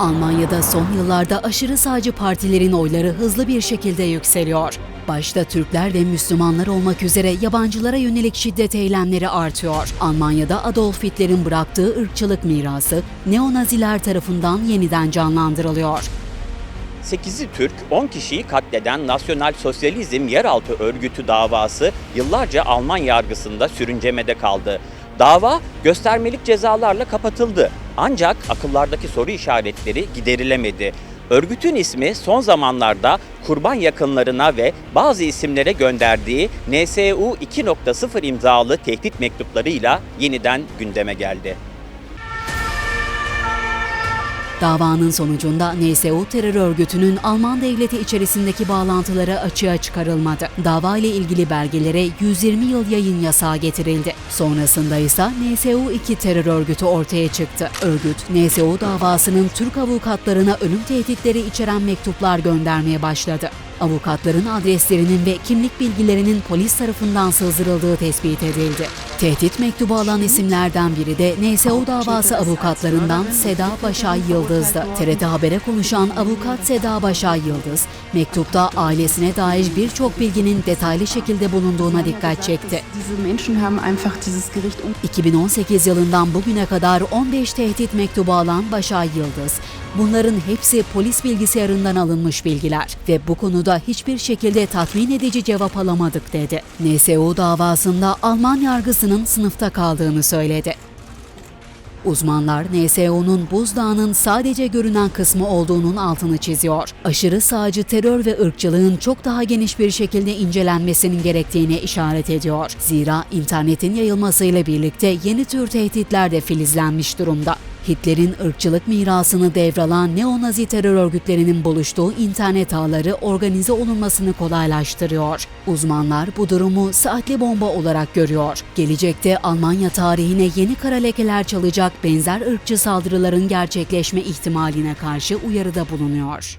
Almanya'da son yıllarda aşırı sağcı partilerin oyları hızlı bir şekilde yükseliyor. Başta Türkler ve Müslümanlar olmak üzere yabancılara yönelik şiddet eylemleri artıyor. Almanya'da Adolf Hitler'in bıraktığı ırkçılık mirası neonaziler tarafından yeniden canlandırılıyor. 8'i Türk, 10 kişiyi katleden Nasyonal Sosyalizm Yeraltı Örgütü davası yıllarca Alman yargısında sürüncemede kaldı. Dava göstermelik cezalarla kapatıldı. Ancak akıllardaki soru işaretleri giderilemedi. Örgütün ismi son zamanlarda kurban yakınlarına ve bazı isimlere gönderdiği NSU 2.0 imzalı tehdit mektuplarıyla yeniden gündeme geldi. Davanın sonucunda NSU terör örgütünün Alman devleti içerisindeki bağlantıları açığa çıkarılmadı. Dava ile ilgili belgelere 120 yıl yayın yasağı getirildi. Sonrasında ise NSU 2 terör örgütü ortaya çıktı. Örgüt, NSU davasının Türk avukatlarına ölüm tehditleri içeren mektuplar göndermeye başladı. Avukatların adreslerinin ve kimlik bilgilerinin polis tarafından sızdırıldığı tespit edildi. Tehdit mektubu alan isimlerden biri de NSO davası avukatlarından Seda Başay Yıldız'dı. TRT Haber'e konuşan avukat Seda Başay Yıldız, mektupta ailesine dair birçok bilginin detaylı şekilde bulunduğuna dikkat çekti. Diese Menschen haben einfach dieses Gericht um 2018 yılından bugüne kadar 15 tehdit mektubu alan Başay Yıldız, bunların hepsi polis bilgisayarından alınmış bilgiler ve bu konuda hiçbir şekilde tatmin edici cevap alamadık dedi. NSU davasında Alman yargısının sınıfta kaldığını söyledi. Uzmanlar NSO'nun buzdağının sadece görünen kısmı olduğunun altını çiziyor. Aşırı sağcı terör ve ırkçılığın çok daha geniş bir şekilde incelenmesinin gerektiğine işaret ediyor. Zira internetin yayılmasıyla birlikte yeni tür tehditler de filizlenmiş durumda. Hitler'in ırkçılık mirasını devralan neonazi terör örgütlerinin buluştuğu internet ağları organize olunmasını kolaylaştırıyor. Uzmanlar bu durumu saatli bomba olarak görüyor. Gelecekte Almanya tarihine yeni kara lekeler çalacak benzer ırkçı saldırıların gerçekleşme ihtimaline karşı uyarıda bulunuyor.